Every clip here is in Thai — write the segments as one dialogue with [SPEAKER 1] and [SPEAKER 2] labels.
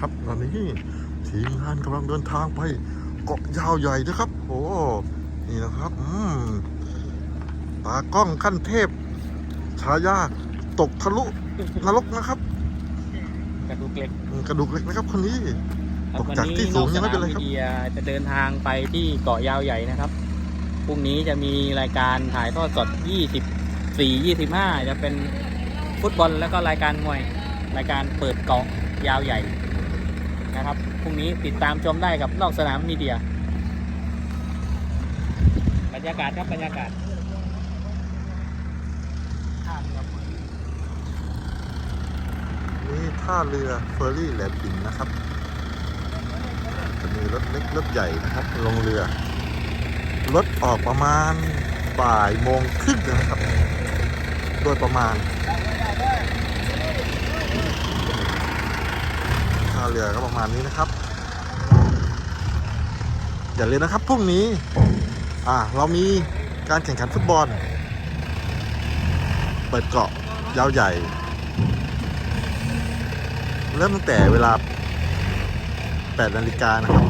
[SPEAKER 1] นะครับตอนนี้ทีมงานกำลังเดินทางไปเกาะยาวใหญ่นะครับ โอ้นี่นะครับอืมตากล้องขั้นเทพฉายาตกทะลุนรกนะครับ
[SPEAKER 2] กระดูกเหล็ก
[SPEAKER 1] อืมกระดูกเหล็กนะครับคนนี้
[SPEAKER 2] ครับ
[SPEAKER 1] ตกจากที่สูงยังไม่เป็นไรครับ
[SPEAKER 2] วัมีดียจะเดินทางไปที่เกาะยาวใหญ่นะครับพรุ่งนี้จะมีรายการถ่ายทอดสด 24 25 จะเป็นฟุตบอลแล้วก็รายการมวย รายการเปิดเกาะยาวใหญ่ นะครับพรุ่งนี้ติดตามชมได้กับนอกสนามมีเดีย บรรยากาศครับบรรยากาศ
[SPEAKER 1] นี่ท่าเรือเฟอร์รี่แหลมบินนะครับจะมีรถเล็กรถใหญ่นะครับลงเรือ รถออกประมาณบ่ายโมงครึ่งนะครับ โดยประมาณ ท่าเรือก็ประมาณนี้นะครับ อย่าลืมนะครับพรุ่งนี้ อ่าเรามีการแข่งขันฟุตบอล เปิดเกาะยาวใหญ่ เริ่มตั้งแต่เวลา 8 นาฬิกานะครับ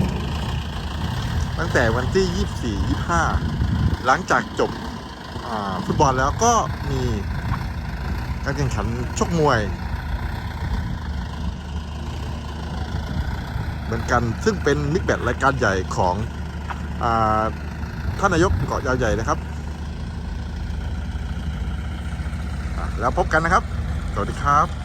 [SPEAKER 1] ตั้งแต่วันที่ 24 25 หลังจากจบฟุตบอลแล้วก็มีการแข่งขันชกมวย เหมือนกัน ซึ่งเป็นมิกแบตรายการใหญ่ของอท่านนายกเกาะยาวใหญ่นะครับ แล้วพบกันนะครับ สวัสดีครับ